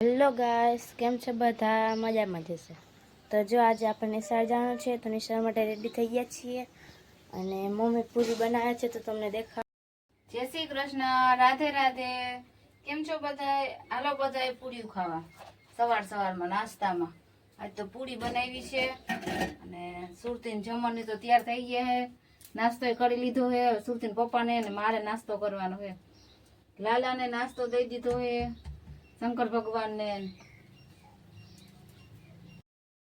Hello guys, કેમ છે બધા? મજામાં જશે તો જો આજે આપણે નિશાળ જવાનું છે, તો નિશાળ માટે રેડી થઈ ગયા છીએ. અને મમ્મી પૂરી બનાવે છે, તો તમને દેખા જય શ્રી કૃષ્ણ, રાધે રાધે. કેમ છો બધા હાલો બધા પૂરી ખાવા. સવાર સવારમાં નાસ્તામાં. આજ તો પૂરી બનાવી છે. અને સુરતીન જમવાની તો તૈયાર થઈ ગયા હે. નાસ્તો કરી લીધો હે. સુરતીન પપ્પાને અને મારે નાસ્તો કરવાનો હે. લાલાને નાસ્તો દઈ દીધો હે. શંકર ભગવાનને.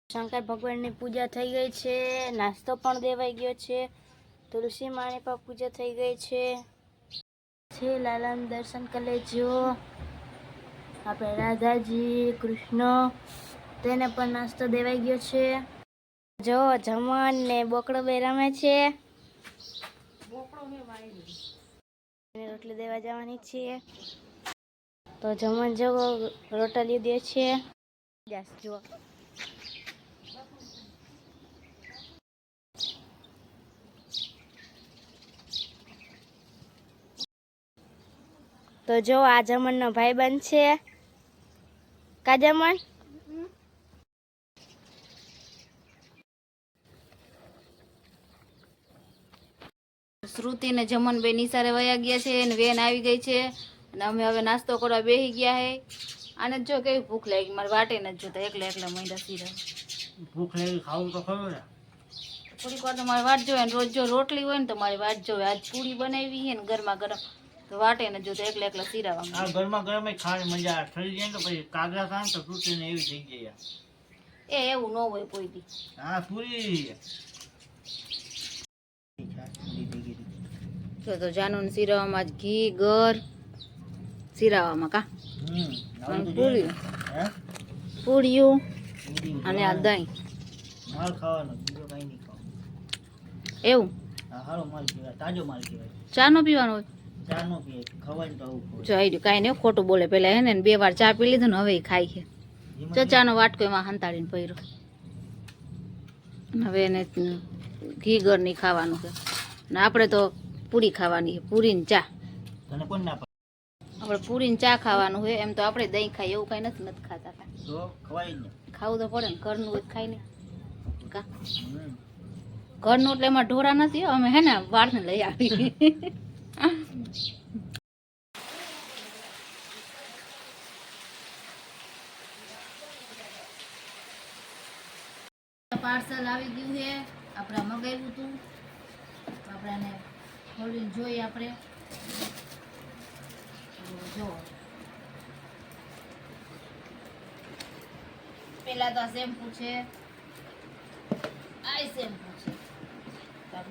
શંકર ભગવાનની પૂજા થઈ ગઈ છે નાસ્તો પણ દેવાઈ ગયો છે તુલસી માની પણ પૂજા થઈ ગઈ છે. છે લાલાનું દર્શન કરી લેજો. આપણે રાધાજી કૃષ્ણ તેને પણ નાસ્તો દેવાઈ ગયો છે. જો જમણ ને બોકડો બે રમે છે. રોટલી દેવા જવાની છીએ તો જમણ જવો રોટલી દે છે. જુઓ. તો જો આ જમણનો ભાઈબંધ છે. કા જમણ? શ્રુતિ ને જમન બે નિસારે વયા ગયા છે અને વેન આવી ગઈ છે. અને અમે હવે નાસ્તો કરવા બેસી ગયા હે. આને જ જો કેવી ભૂખ લાગી મારે વાટે નથી જોતા એકલા એકલા મહિના સીરા ભૂખ લાગી ખાવું તો ખરું ને. થોડીક વાર તો મારે વાટ જોવે ને રોજ જો રોટલી હોય ને તો મારી વાટ જોવે. આજ પૂરી બનાવી છે ને ગરમા ગરમ તો વાટે ને જોતા એકલા એકલા સીરાવા આ ગરમા ગરમ જ ખાવાની મજા આવે. ઠરી જાય ને તો પછી કાગરા ખાય ને તો તૂટીને એવી થઈ જાય એ એવું ન હોય કોઈ દી હા પૂરી. જો તો જાનું ને સીરાવામાં જ ઘી ગર સીરાવામાં કા હમ અને પૂરી હે પૂરીયું અને આ દહીં માલ ખાવાનો બીજો કઈ નહીં ખાવાનું એવું હા સારો માલ કહેવાય તાજો માલ કહેવાય ચા નો પીવાનો હોય ચા નો પીએ ખવાય તો આવું ખવાય જો આઈ કાંઈ નહીં ખોટું બોલે પેલા હે ને બે વાર ચા પી લીધું ને હવે ખાઈ ખાય છે જો ચાનો વાટકો એમાં હંતાડીને પૈરો હવે એને ઘી નહીં ખાવાનું છે ને આપણે તો પૂરી ખાવાની છે પૂરી ને ચા આપણે પૂરી ને ચા ખાવાનું હોય એમ તો આપણે દહીં ખાઈએ એવું કાંઈ નથી નથી ખાતા ને. ખાવું તો પડે ને ઘરનું જ ખાઈ કા? ઘરનું એટલે એમાં ઢોરા નથી અમે હે ને વાળને લઈ આવી પાર્સલ આવી ગયું છે આપણે મગાવ્યું હતું આપણે ખોલીને જોઈએ આપણે. જો પેલા તો આ શેમ્પુ છે. આ શેમ્પુ છે.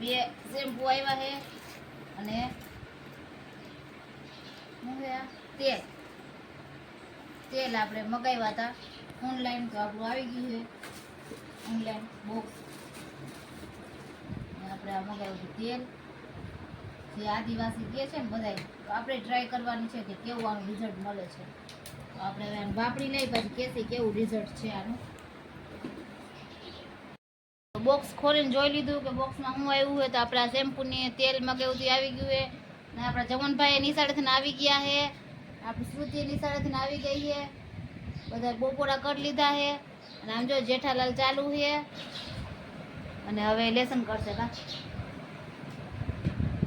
બે શેમ્પુ આવ્યા છે અને તેલ. તેલ આપણે મગાવ્યા હતા ઓનલાઈન તો આપણું આવી ગયું છે ઓનલાઈન બોક્સ. આપણે આ મગાવ્યું તેલ. જે આદિવાસી કહે છે ને બધાય, તો આપણે ટ્રાય કરવાની છે કે કેવું આનું રિઝલ્ટ મળે છે. આપણે હવે વાપરી લઈ પછી કેસી કેવું રિઝલ્ટ છે આનું. બોક્સ ખોલીને જોઈ લીધું કે બોક્સમાં શું આવ્યું હોય, તો આપણે શેમ્પૂની તેલ મગાવ્યું આવી ગયું છે. ને આપણા જમનભાઈ નિશાળેથી આવી ગયા છે. આપણી શ્રુતિ નિશાળેથી આવી ગઈ છે. બધા બપોરા કરી લીધા છે. અને આમ જો જેઠાલાલ ચાલુ છે. અને હવે લેસન કરશે કા?